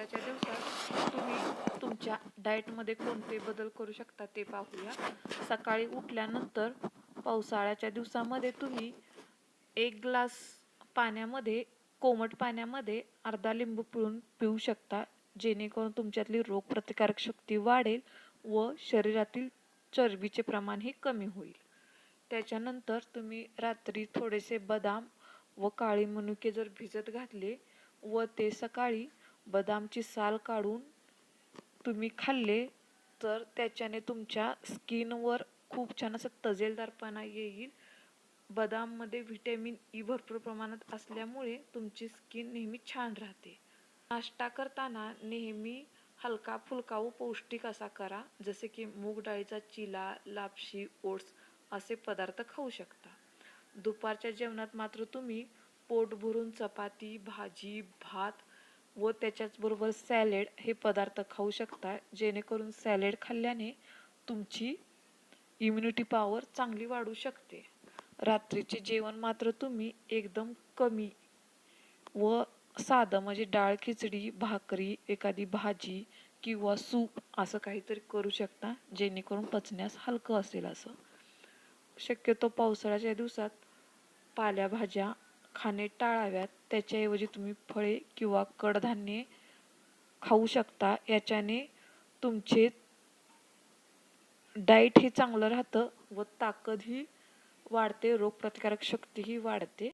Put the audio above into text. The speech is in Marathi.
पावसाळ्याच्या दिवसात तुम्ही तुमच्या डाएटमध्ये कोणते बदल करू शकता ते पाहूया. सकाळी उठल्यानंतर पावसाळ्याच्या दिवसामध्ये तुम्ही एक ग्लास पाण्यामध्ये कोमट पाण्यामध्ये अर्धा लिंबू पिळून पिऊ शकता जेणेकरून तुमच्यातली रोगप्रतिकारक शक्ती वाढेल व शरीरातील चरबीचे प्रमाण हे कमी होईल. त्याच्यानंतर तुम्ही रात्री थोडेसे बदाम व काळी मनुके जर भिजत घातले व ते सकाळी बदामची साल काढून तुम्ही खाल्ले तर त्याच्याने तुमच्या स्किनवर खूप छान असं तजेलदारपणा येईल. बदाममध्ये व्हिटॅमिन ई भरपूर प्रमाणात असल्यामुळे तुमची स्किन नेहमी छान राहते. नाश्ता करताना नेहमी हलका फुलका व पौष्टिक असा करा जसे की मूग डाळीचा चिला लापशी ओट्स असे पदार्थ खाऊ शकता. दुपारच्या जेवणात मात्र तुम्ही पोट भरून चपाती भाजी भात व त्याच्याचबरोबर सॅलेड हे पदार्थ खाऊ शकता. जेणेकरून सॅलेड खाल्ल्याने तुमची इम्युनिटी पॉवर चांगली वाढू शकते. रात्रीचे जेवण मात्र तुम्ही एकदम कमी व साधं म्हणजे डाळ खिचडी भाकरी एखादी भाजी किंवा सूप असं काहीतरी करू शकता जेणेकरून पचण्यास हलकं असेल असं. शक्यतो पावसाळ्याच्या दिवसात पालेभाज्या खाणे टाळाव्यात. त्याच्याऐवजी तुम्ही फळे किंवा कडधान्ये खाऊ शकता. याच्याने तुमचे डाईट हे चांगलं राहतं व ताकदही वाढते रोगप्रतिकारक शक्तीही वाढते.